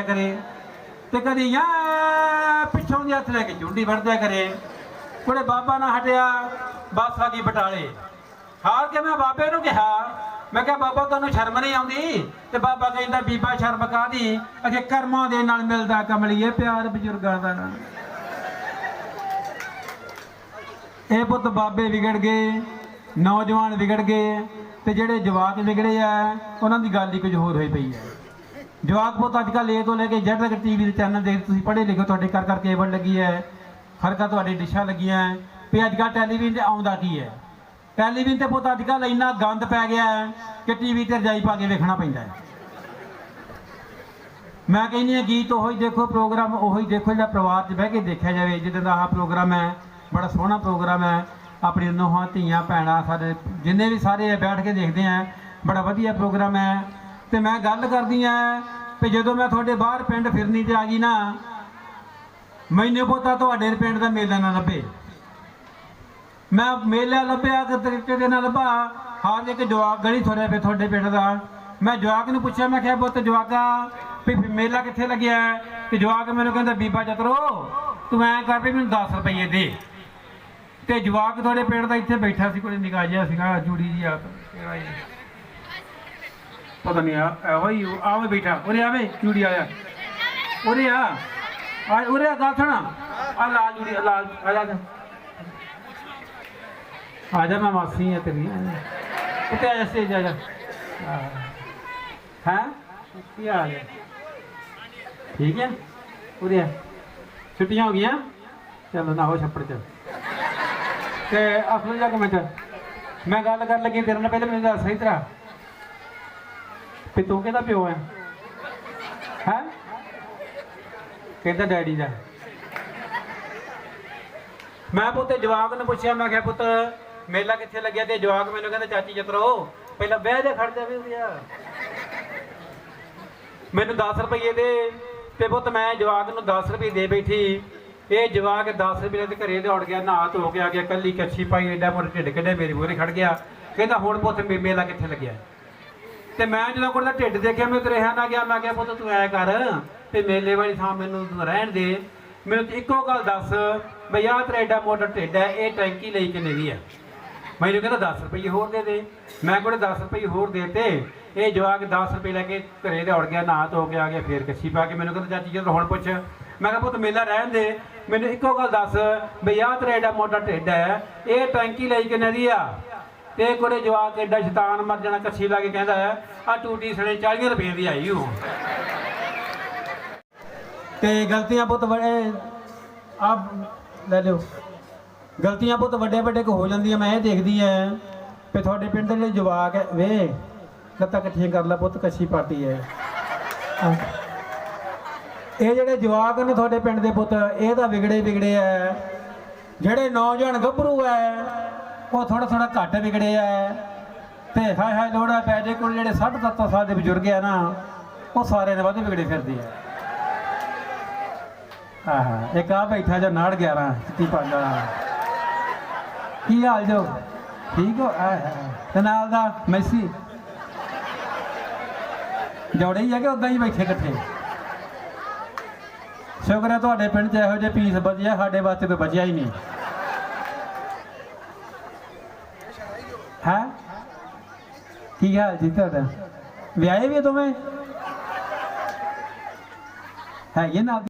ਦਿਆ ਕਰੇ। ਤੇ ਕਦੀ ਆ ਪਿੱਛੋਂ ਦੀ ਹੱਥ ਲੈ ਕੇ ਚੁੰਡੀ ਵੜਦਿਆ ਕਰੇ। ਕੋਲੇ ਬਾਬਾ ਨਾ ਹਟਿਆ, ਬਸ ਆ ਗਈ ਬਟਾਲੇ। ਹਾਰ ਕੇ ਮੈਂ ਬਾਬੇ ਨੂੰ ਕਿਹਾ, ਮੈਂ ਕਿਹਾ, ਬਾਬਾ ਤੁਹਾਨੂੰ ਸ਼ਰਮ ਨਹੀਂ ਆਉਂਦੀ? ਤੇ ਬਾਬਾ ਕਹਿੰਦਾ, ਬੀਬਾ, ਸ਼ਰਮ ਕਾਦੀ ਅਖੇ ਕਰਮਾਂ ਦੇ ਨਾਲ ਮਿਲਦਾ ਕਮਲੀਏ ਪਿਆਰ ਬਜ਼ੁਰਗਾਂ ਦਾ ਇਹ ਪੁੱਤ ਬਾਬੇ ਵਿਗੜ ਗਏ, ਨੌਜਵਾਨ ਵਿਗੜ ਗਏ, ਤੇ ਜਿਹੜੇ ਜਵਾਕ ਵਿਗੜੇ ਆ, ਉਹਨਾਂ ਦੀ ਗੱਲ ਹੀ ਕੁਝ ਹੋਰ ਹੋਈ ਪਈ ਹੈ। ਜਵਾਕ ਪੁੱਤ ਅੱਜ ਕੱਲ੍ਹ ਇਹ ਤੋਂ ਲੈ ਕੇ ਜੱਟ ਤੱਕ ਟੀਵੀ ਦੇ ਚੈਨਲ ਦੇਖ ਤੁਸੀਂ ਪੜ੍ਹੇ ਲਿਖੇ ਤੁਹਾਡੇ ਕਰ ਕਰ ਕੇਬਲ ਲੱਗੀ ਹੈ, ਹਰ ਹਰਕਾ ਤੁਹਾਡੀ ਡਿਸ਼ਾਂ ਲੱਗੀਆਂ ਵੀ ਅੱਜ ਕੱਲ੍ਹ ਟੈਲੀਵਿਜ਼ਨ ਤੇ ਆਉਂਦਾ ਕੀ ਹੈ? ਟੈਲੀਵਿਜ਼ਨ ਤੇ ਬਹੁਤ ਅੱਜ ਕੱਲ੍ਹ ਇੰਨਾ ਗੰਦ ਪੈ ਗਿਆ ਹੈ ਕਿ ਟੀਵੀ ਤੇ ਰਜਾਈ ਪਾ ਕੇ ਵੇਖਣਾ ਪੈਂਦਾ ਹੈ। ਮੈਂ ਕਹਿੰਦੀ ਹਾਂ, ਗੀਤ ਉਹੀ ਦੇਖੋ ਪ੍ਰੋਗਰਾਮ ਉਹੀ ਦੇਖੋ ਜਿਹੜਾ ਪਰਿਵਾਰ 'ਚ ਬਹਿ ਕੇ ਦੇਖਿਆ ਜਾਵੇ, ਜਿੱਦਾਂ ਦਾ ਆਹ ਪ੍ਰੋਗਰਾਮ ਹੈ, ਬੜਾ ਸੋਹਣਾ ਪ੍ਰੋਗਰਾਮ ਹੈ ਆਪਣੀ ਨੋਹਾਂ, ਧੀਆਂ, ਭੈਣਾਂ, ਸਾਰੇ ਜਿੰਨੇ ਵੀ ਸਾਰੇ ਆ, ਬੈਠ ਕੇ ਦੇਖਦੇ ਆ, ਬੜਾ ਵਧੀਆ ਪ੍ਰੋਗਰਾਮ ਹੈ। ਤੇ ਮੈਂ ਗੱਲ ਕਰਦੀ ਆ ਕਿ ਜਦੋਂ ਮੈਂ ਤੁਹਾਡੇ ਬਾਹਰ ਪਿੰਡ ਫਿਰਨੀ ਤੇ ਆ ਗਈ ਨਾ, ਮੈਨੂੰ ਪਤਾ ਤੁਹਾਡੇ ਪਿੰਡ ਦਾ ਮੇਲਾ ਨਾ ਲੱਭੇ। ਮੈਂ ਮੇਲਾ ਲੱਭਿਆ ਤੇ ਤਰੀਕੇ ਦੇ ਨਾਲ ਲੱਭਾ, ਹਾਰ ਇੱਕ ਜਵਾਕ ਗਲੀ ਥੋੜਿਆ ਪਏ ਤੁਹਾਡੇ ਪਿੰਡ ਦਾ। ਮੈਂ ਜਵਾਕ ਨੂੰ ਪੁੱਛਿਆ, ਮੈਂ ਕਿਹਾ, ਪੁੱਤ ਜਵਾਕਾ, ਵੀ ਮੇਲਾ ਕਿੱਥੇ ਲੱਗਿਆ? ਤੇ ਜਵਾਕ ਮੈਨੂੰ ਕਹਿੰਦਾ, ਬੀਬਾ ਚਤਰੋ ਤੂੰ ਐਂ ਕਰ ਵੀ ਮੈਨੂੰ 10 ਰੁਪਏ ਦੇ। ਤੇ ਜਵਾਕ ਤੁਹਾਡੇ ਪਿੰਡ ਦਾ ਇੱਥੇ ਬੈਠਾ ਸੀ, ਕੋਈ ਨਿਗਾਹ ਜਿਹਾ ਸੀਗਾ, ਜੂੜੀ ਜੀ ਆ ਕਿਹੜਾ ਪਤਾ ਨਹੀਂ ਆ, ਇਹੋ ਆਵੇ ਬੈਠਾ। ਉਰੇ ਆਵੇ, ਜੂੜੀ ਆਇਆ ਉਰੇ ਆ। ਆ ਉਰੇ ਆ ਗੱਲ ਆ ਲਾਲ ਜੂੜੀ ਲਾਲ ਆ ਜਾ। ਆ ਜਾ ਮੈਂ ਮਾਸੀ ਹੈ ਤੇਰੀ। ਉੱਤੇ ਆ ਜਾ ਜਾ। ਹਾਂ। ਕੀ ਹਾਲ ਹੈ ਠੀਕ ਹੈ? ਉਰੇ ਆ। ਛੁੱਟੀਆਂ ਹੋ ਗਈਆਂ? ਚਲੋ ਨਾ ਹੋ ਛੱਪੜ ਚ। ਤੇ ਅਸਲ ਜਾ ਕੇ ਮੈਂ ਚੱਲ। ਮੈਂ ਗੱਲ ਕਰਨ ਲੱਗੀ ਤੇਰੇ ਨਾਲ, ਪਹਿਲੇ ਮੈਨੂੰ ਦੱਸ ਸਹੀ ਤਰ੍ਹਾਂ। ਵੀ ਤੂੰ ਕਿਹਦਾ ਪਿਓ ਹੈ ਹੈ? ਕਹਿੰਦਾ ਡੈਡੀ ਦਾ? ਮੈਂ ਪੁੱਤੇ ਜਵਾਕ ਨੂੰ ਪੁੱਛਿਆ, ਮੈਂ ਕਿਹਾ ਪੁੱਤ, ਮੇਲਾ ਕਿੱਥੇ ਲੱਗਿਆ ਤੇ ਜਵਾਕ ਮੈਨੂੰ ਕਹਿੰਦਾ, ਚਾਚੀ ਜਤਰੋ ਪਹਿਲਾਂ ਬਹਿ ਜਾ ਖੜ ਜਾ ਵੀ ਉਰਿਆ ਮੈਨੂੰ 10 ਰੁਪਏ ਦੇ ਤੇ ਪੁੱਤ ਮੈਂ ਜਵਾਕ ਨੂੰ 10 ਰੁਪਏ ਦੇ ਬੈਠੀ। ਇਹ ਜਵਾਕ 10 ਰੁਪਏ ਦੇ ਘਰੇ ਦੌੜ ਗਿਆ, ਨਹਾ ਧੋ ਕੇ ਆ ਗਿਆ, ਕੱਲੀ ਕੱਛੀ ਪਾਈ, ਐਡਾ ਮੋਟਾ ਢਿੱਡ ਕੱਢੇ ਮੇਰੀ ਮੂਹਰੇ ਖੜ ਗਿਆ। ਕਹਿੰਦਾ ਹੁਣ ਪੁੱਤ ਮੇਲਾ ਕਿੱਥੇ ਲੱਗਿਆ? ਤੇ ਮੈਂ ਜਦੋਂ ਕੋਲ ਦਾ ਢਿੱਡ ਦੇਖਿਆ, ਮੈਂ ਤੇ ਨਾ ਗਿਆ ਮੈਂ ਕਿਹਾ, ਪੁੱਤ ਤੂੰ ਐ ਕਰ ਤੇ ਮੇਲੇ ਵਾਲੀ ਥਾਂ ਮੈਨੂੰ ਤੂੰ ਰਹਿਣ ਦੇ। ਮੈਨੂੰ ਇੱਕੋ ਗੱਲ ਦੱਸ ਬਈ ਆਹ ਤੇਰਾ ਐਡਾ ਮੋਟਾ ਢਿੱਡ ਹੈ, ਇਹ ਟੈਂਕੀ ਲਈ ਕਿੰਨੇ ਦੀ ਹੈ? ਮੈਨੂੰ ਕਹਿੰਦਾ 10 ਰੁਪਏ ਹੋਰ ਦੇ ਦੇ। ਮੈਂ ਕੋਲੇ 10 ਰੁਪਏ ਹੋਰ ਦੇਤੇ ਇਹ ਜਵਾਕ 10 ਰੁਪਏ ਲੈ ਕੇ ਘਰੇ ਦੌੜ ਗਿਆ ਨਾ ਧੋ ਕੇ ਆ ਗਿਆ, ਫੇਰ ਕੱਛੀ ਪਾ ਕੇ ਮੈਨੂੰ ਕਹਿੰਦਾ, ਚਾਚੀ ਜਦੋਂ ਹੁਣ ਪੁੱਛ, ਮੈਂ ਕਿਹਾ, ਪੁੱਤ ਮੇਲਾ ਰਹਿਣ ਦੇ। ਮੈਨੂੰ ਇੱਕੋ ਗੱਲ ਦੱਸ ਬਈ ਆਹ ਤੇਰਾ ਐਡਾ ਮੋਟਾ ਢਿੱਡ ਹੈ, ਇਹ ਟੈਂਕੀ ਲਈ ਕਿੰਨੇ ਦੀ ਆ? ਤੇ ਕੋਲੇ ਜਵਾਕ ਐਡਾ ਸ਼ੈਤਾਨ ਮਰ ਜਾਣਾ ਕੱਛੀ ਲਾ ਕੇ ਕਹਿੰਦਾ ਆ ਟੂਟੀ ਸਣੇ 40 ਰੁਪਏ ਦੀ ਆਈ ਹੂੰ ਤੇ ਗਲਤੀਆਂ ਪੁੱਤ ਬੜੇ ਆਪ ਲੈ ਲਿਓ। ਗਲਤੀਆਂ ਪੁੱਤ ਵੱਡੇ ਵੱਡੇ ਕੋ ਹੋ ਜਾਂਦੀਆਂ, ਮੈਂ ਇਹ ਦੇਖਦੀ ਐ ਕਿ ਤੁਹਾਡੇ ਪਿੰਡ ਦੇ ਜਿਹੜੇ ਜਵਾਕ ਐ। ਵੇ, ਲੱਤਾਂ ਇਕੱਠੀਆਂ ਕਰ ਲੈ ਪੁੱਤ ਕੱਛੀ ਪਾਟੀ ਐ। ਇਹ ਜਿਹੜੇ ਜਵਾਕ ਨੇ ਤੁਹਾਡੇ ਪਿੰਡ ਦੇ ਪੁੱਤ, ਇਹ ਤਾਂ ਵਿਗੜੇ ਵਿਗੜੇ ਐ। ਜਿਹੜੇ ਨੌਜਵਾਨ ਗੱਭਰੂ ਐ ਉਹ ਥੋੜਾ ਥੋੜਾ ਘੱਟ ਵਿਗੜਿਆ ਤੇ ਹਾਏ ਹਾਏ ਲੋੜਾ ਪੈ ਜੇ ਕੋਲ ਜਿਹੜੇ 60 70 ਸਾਲ ਦੇ ਬਜ਼ੁਰਗ ਆ ਨਾ, ਉਹ ਸਾਰੇ ਨੇ ਵੱਧ ਵਿਗੜੇ ਫਿਰਦੇ ਐ ਆਹਾ, ਇੱਕ ਆ ਬੈਠਾ ਜੋ 911 ਚਿੱਟੀ ਪੱਗ ਵਾਲਾ ਕੀ ਹਾਲ ਜੋ? ਠੀਕ ਹੋ? ਤੇ ਨਾਲ ਦਾ ਮੈਸੀ? ਜੋੜੇ ਹੀ ਆ ਕਿ ਉਦਾਂ ਹੀ ਬੈਠੇ ਇਕੱਠੇ। ਸ਼ੁਕਰ ਹੈ ਤੁਹਾਡੇ ਪਿੰਡ 'ਚ ਇਹੋ ਜਿਹੇ ਪੀਸ ਬਚਿਆ ਸਾਡੇ ਵਾਸਤੇ ਕੋਈ ਬਚਿਆ ਹੀ ਨਹੀਂ। ਹੈ? ਕੀ ਹਾਲ ਜੀ ਤੁਹਾਡਾ? ਵਿਆਹੇ ਵੀ ਆ ਦੋਵੇਂ? ਹੈਗੇ ਨਾਲ?